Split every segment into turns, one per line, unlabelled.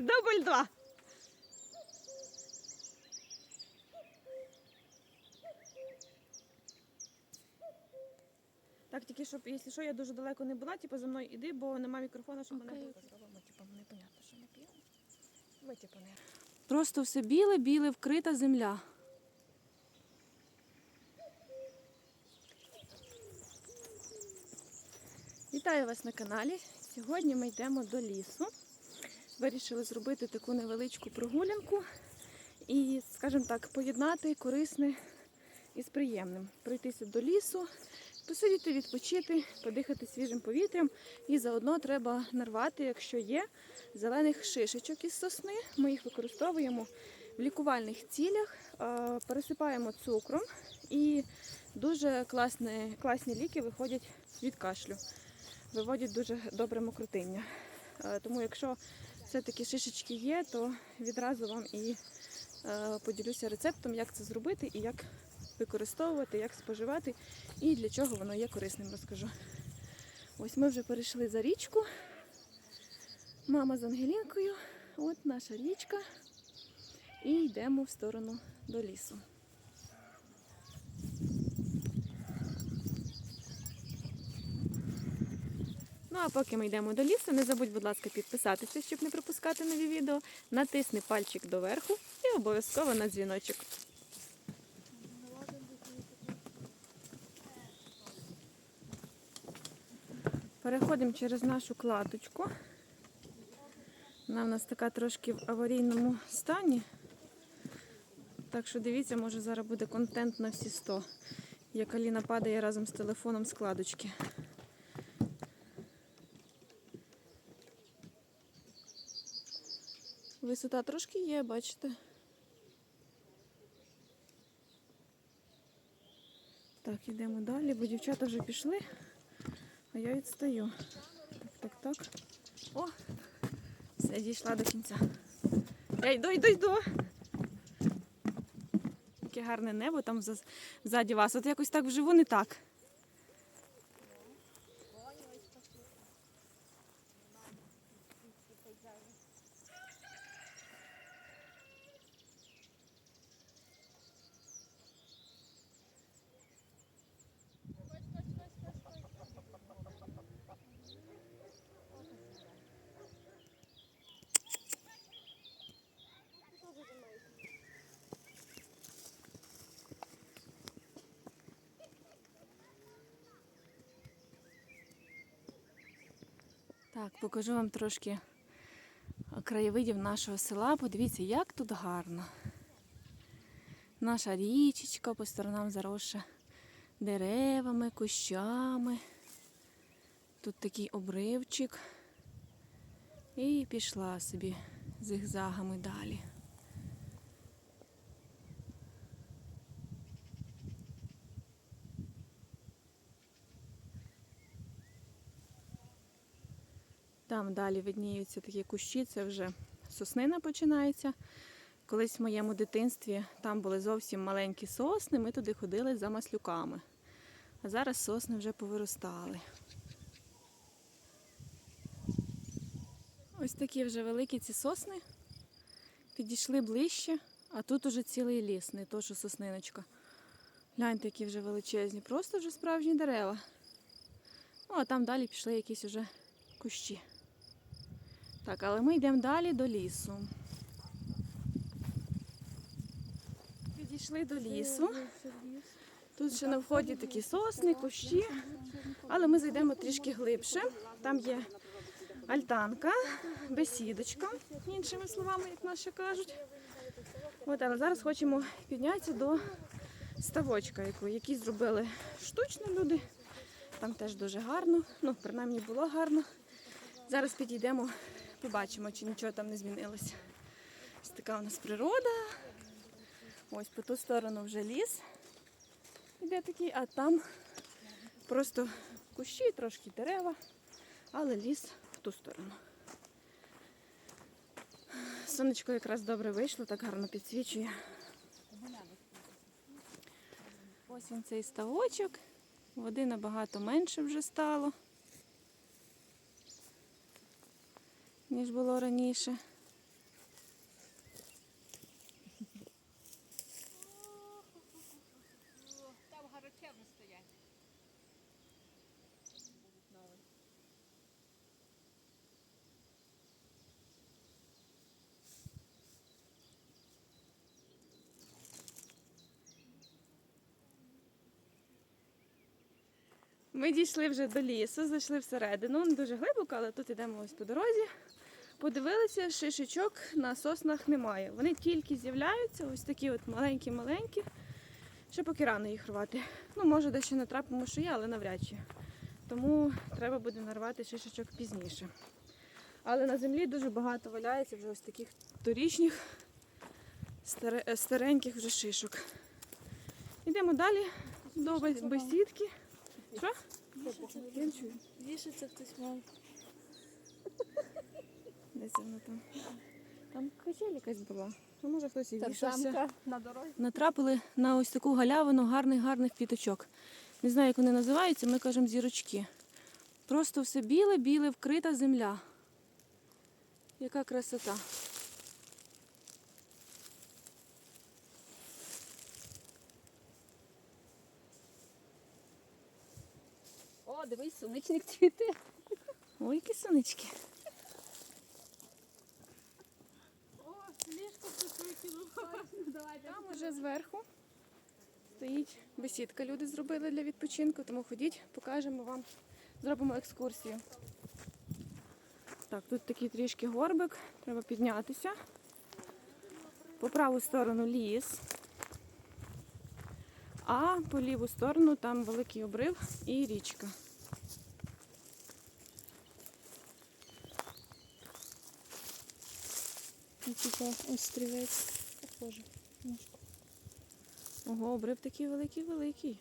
Дубль два. Так, тільки щоб, якщо що, я дуже далеко не була, типу за мною іди, бо нема мікрофона, щоб мене було. Типу, непонятно, що ми п'ємо. Ви, типу, не.
Просто все біле-біле, вкрита земля.
Вітаю вас на каналі. Сьогодні ми йдемо до лісу. Вирішили зробити таку невеличку прогулянку і, скажімо так, поєднати корисне із приємним. Пройтися до лісу, посидіти, відпочити, подихати свіжим повітрям. І заодно треба нарвати, якщо є, зелених шишечок із сосни. Ми їх використовуємо в лікувальних цілях, пересипаємо цукром і дуже класні, класні ліки виходять від кашлю виводять дуже добре мокротиння. Тому якщо все-таки шишечки є, то відразу вам і е, поділюся рецептом, як це зробити і як використовувати, як споживати і для чого воно є корисним, розкажу. Ось ми вже перейшли за річку. Мама з Ангелінкою, от наша річка. І йдемо в сторону до лісу. Ну а поки ми йдемо до лісу, не забудь, будь ласка, підписатися, щоб не пропускати нові відео. Натисни пальчик доверху і обов'язково на дзвіночок. Переходимо через нашу кладочку. Вона в нас така трошки в аварійному стані. Так що дивіться, може зараз буде контент на всі 100. Як Аліна падає разом з телефоном з кладочки. Висота трошки є, бачите. Так, йдемо далі, бо дівчата вже пішли, а я відстаю. Так, так, так. О! Все, дійшла до кінця. Я йду, йду, йду. Яке гарне небо там ззаді вас. От якось так вживу не так. Так, покажу вам трошки краєвидів нашого села. Подивіться, як тут гарно. Наша річечка по сторонам заросша деревами, кущами. Тут такий обривчик. І пішла собі зигзагами далі. Там далі видніються такі кущі, це вже соснина починається. Колись в моєму дитинстві там були зовсім маленькі сосни, ми туди ходили за маслюками. А зараз сосни вже повиростали. Ось такі вже великі ці сосни. Підійшли ближче, а тут уже цілий ліс, не то, що сосниночка. Гляньте, які вже величезні, просто вже справжні дерева. Ну, а там далі пішли якісь уже кущі. Так, але ми йдемо далі до лісу. Підійшли до лісу. Тут ще на вході такі сосни, кущі, але ми зайдемо трішки глибше. Там є альтанка, бесідочка, іншими словами, як нас ще кажуть. От, але зараз хочемо піднятися до ставочка, яку- який зробили штучно люди. Там теж дуже гарно, ну, принаймні було гарно. Зараз підійдемо, побачимо, чи нічого там не змінилося. Ось така у нас природа. Ось по ту сторону вже ліс. Іде такий, а там просто кущі, трошки дерева, але ліс в ту сторону. Сонечко якраз добре вийшло, так гарно підсвічує. Ось він цей ставочок. Води набагато менше вже стало, ніж було раніше. Там гарачевно стоять. Ми дійшли вже до лісу, зайшли всередину, не дуже глибоко, але тут йдемо ось по дорозі. Подивилися, шишечок на соснах немає. Вони тільки з'являються, ось такі от маленькі-маленькі. Ще поки рано їх рвати. Ну, може, дещо натрапимо, що є, але навряд чи. Тому треба буде нарвати шишечок пізніше. Але на землі дуже багато валяється вже ось таких торічніх е, стареньких вже шишок. Йдемо далі до бесідки. Що? Я не чую.
Вішаться хтось мав.
Десь воно там. Там качель якась була. Ну, може хтось і вішався.
на дорозі.
Натрапили на ось таку галявину гарних гарних квіточок. Не знаю, як вони називаються, ми кажемо зірочки. Просто все біле, біле, вкрита земля. Яка красота.
О, дивись, сонячник цвіте.
Ой, які сонечки.
О, ліжко хтось викинув. Давайте.
Там уже зверху стоїть бесідка. Люди зробили для відпочинку, тому ходіть, покажемо вам, зробимо екскурсію. Так, тут такий трішки горбик, треба піднятися. По праву сторону ліс, а по ліву сторону там великий обрив і річка.
Типа острівець. Похоже.
Ого, обрив такий великий-великий.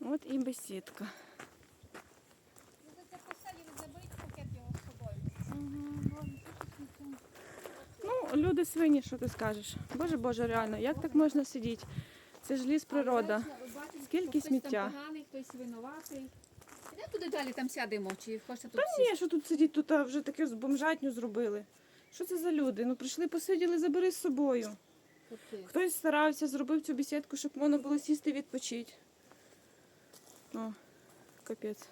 От і бесідка. Ну, люди свині, що ти скажеш? Боже, Боже, реально, як так можна сидіти? Це ж ліс природа. Скільки сміття?
Хтось там поганий, хтось винуватий. Іде туди далі там сядемо, чи хочете тут
Та ні, що тут сидіть, тут а, вже таке бомжатню зробили. Що це за люди? Ну прийшли, посиділи, забери з собою. Хтось старався, зробив цю бесідку, щоб можна було сісти відпочити. О, капець.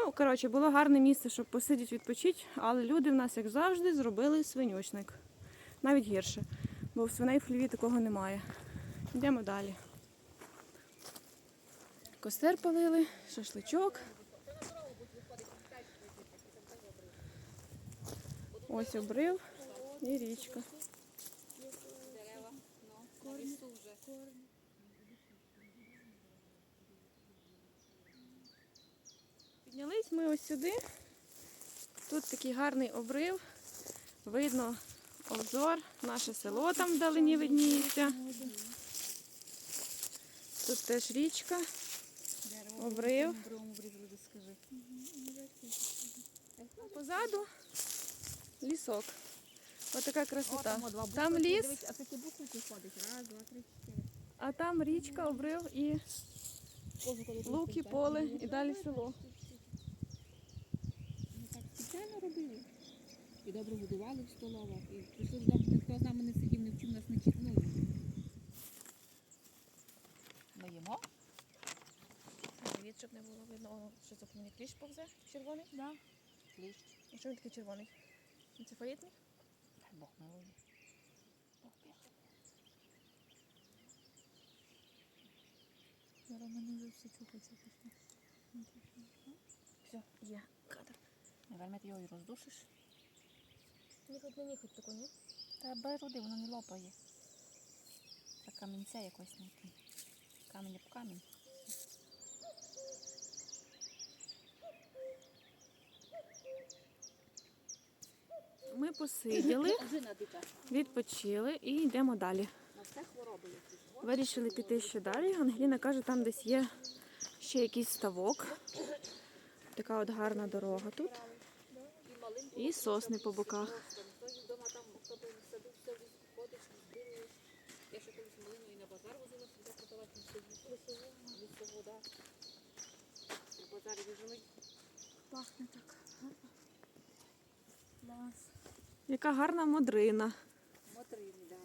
Ну, коротше, було гарне місце, щоб посидіти відпочити, але люди в нас, як завжди, зробили свинючник. Навіть гірше, бо в свиней в хліві такого немає. Йдемо далі. Костер палили, шашличок. Ось обрив і річка.
Дерева, ну, на лісу вже.
Піднялись ми ось сюди. Тут такий гарний обрив. Видно обзор, наше село там вдалині видніється. Тут теж річка. Обрив. Позаду лісок. Отака
О,
красота.
там
ліс,
а
там річка, обрив і лук, і поле, і далі село.
Робили. І добре годували в столовах. І прийшли додому, ніхто з нами не сидів, не вчив нас не чит. Ну, ми їмо.
Привіт, щоб не було видно, що це мені кліщ повзе червоний.
Да. Кліщ.
І що він такий червоний? Це?
Дай Бог милує. Бог. Зараз мене вже все чухається пішло.
Все, є кадр.
Наверно, ти його і роздушиш.
Ніхать не ніхать таку, ні?
Та беруди, воно не лопає. Та камінця якось знайти. Камінь об камінь.
Ми посиділи, відпочили і йдемо далі. Вирішили піти ще далі. Ангеліна каже, там десь є ще якийсь ставок. Така от гарна дорога тут. І сосни по боках.
Пахне так.
Яка гарна модрина.
Да.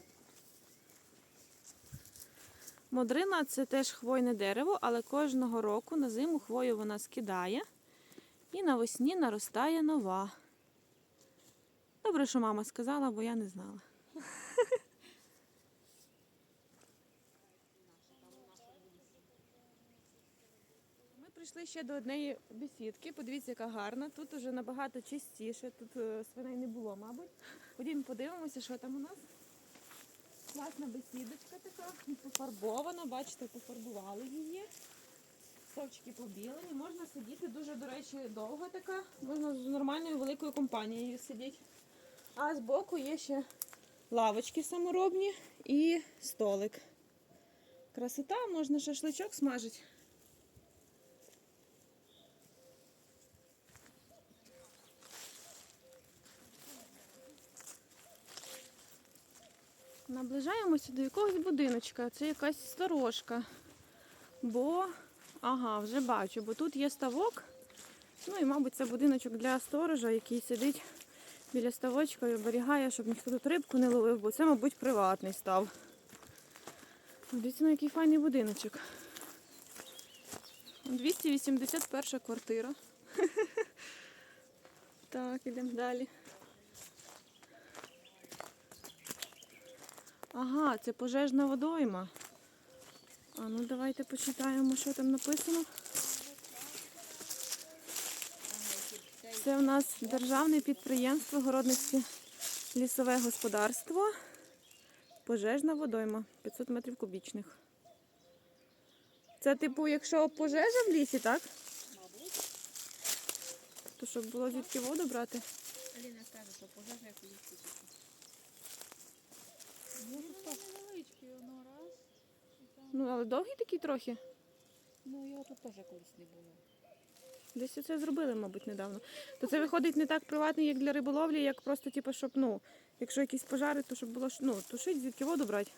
Модрина це теж хвойне дерево, але кожного року на зиму хвою вона скидає І навесні наростає нова. Добре, що мама сказала, бо я не знала. Ми прийшли ще до однієї бесідки. Подивіться, яка гарна. Тут уже набагато чистіше. Тут е, свиней не було, мабуть. Ходімо подивимося, що там у нас. Класна бесідочка така, пофарбована, бачите, пофарбували її. Стовчики побілені. Можна сидіти дуже, до речі, довго така. Можна з нормальною великою компанією сидіти. А збоку є ще лавочки саморобні і столик. Красота, можна шашличок смажити. Наближаємося до якогось будиночка. Це якась сторожка. Бо, ага, вже бачу, бо тут є ставок. Ну і, мабуть, це будиночок для сторожа, який сидить біля ставочка і оберігає, щоб ніхто тут рибку не ловив, бо це, мабуть, приватний став. Дивіться, на який файний будиночок. 281 квартира. Так, ідемо далі. Ага, це пожежна водойма. А ну давайте почитаємо, що там написано. Це в нас державне підприємство Городницьке лісове господарство. Пожежна водойма 500 метрів кубічних. Це типу, якщо пожежа в лісі, так? Мабуть. То щоб було звідки воду брати?
Аліна каже, що пожежа як у лісі.
Ну.
Ну, але довгий такий трохи.
Ну, його тут теж колись не було.
Десь це зробили, мабуть, недавно. То це виходить не так приватний, як для риболовлі, як просто, типу, щоб, ну, якщо якісь пожари, то щоб було ну, тушить, звідки воду брати.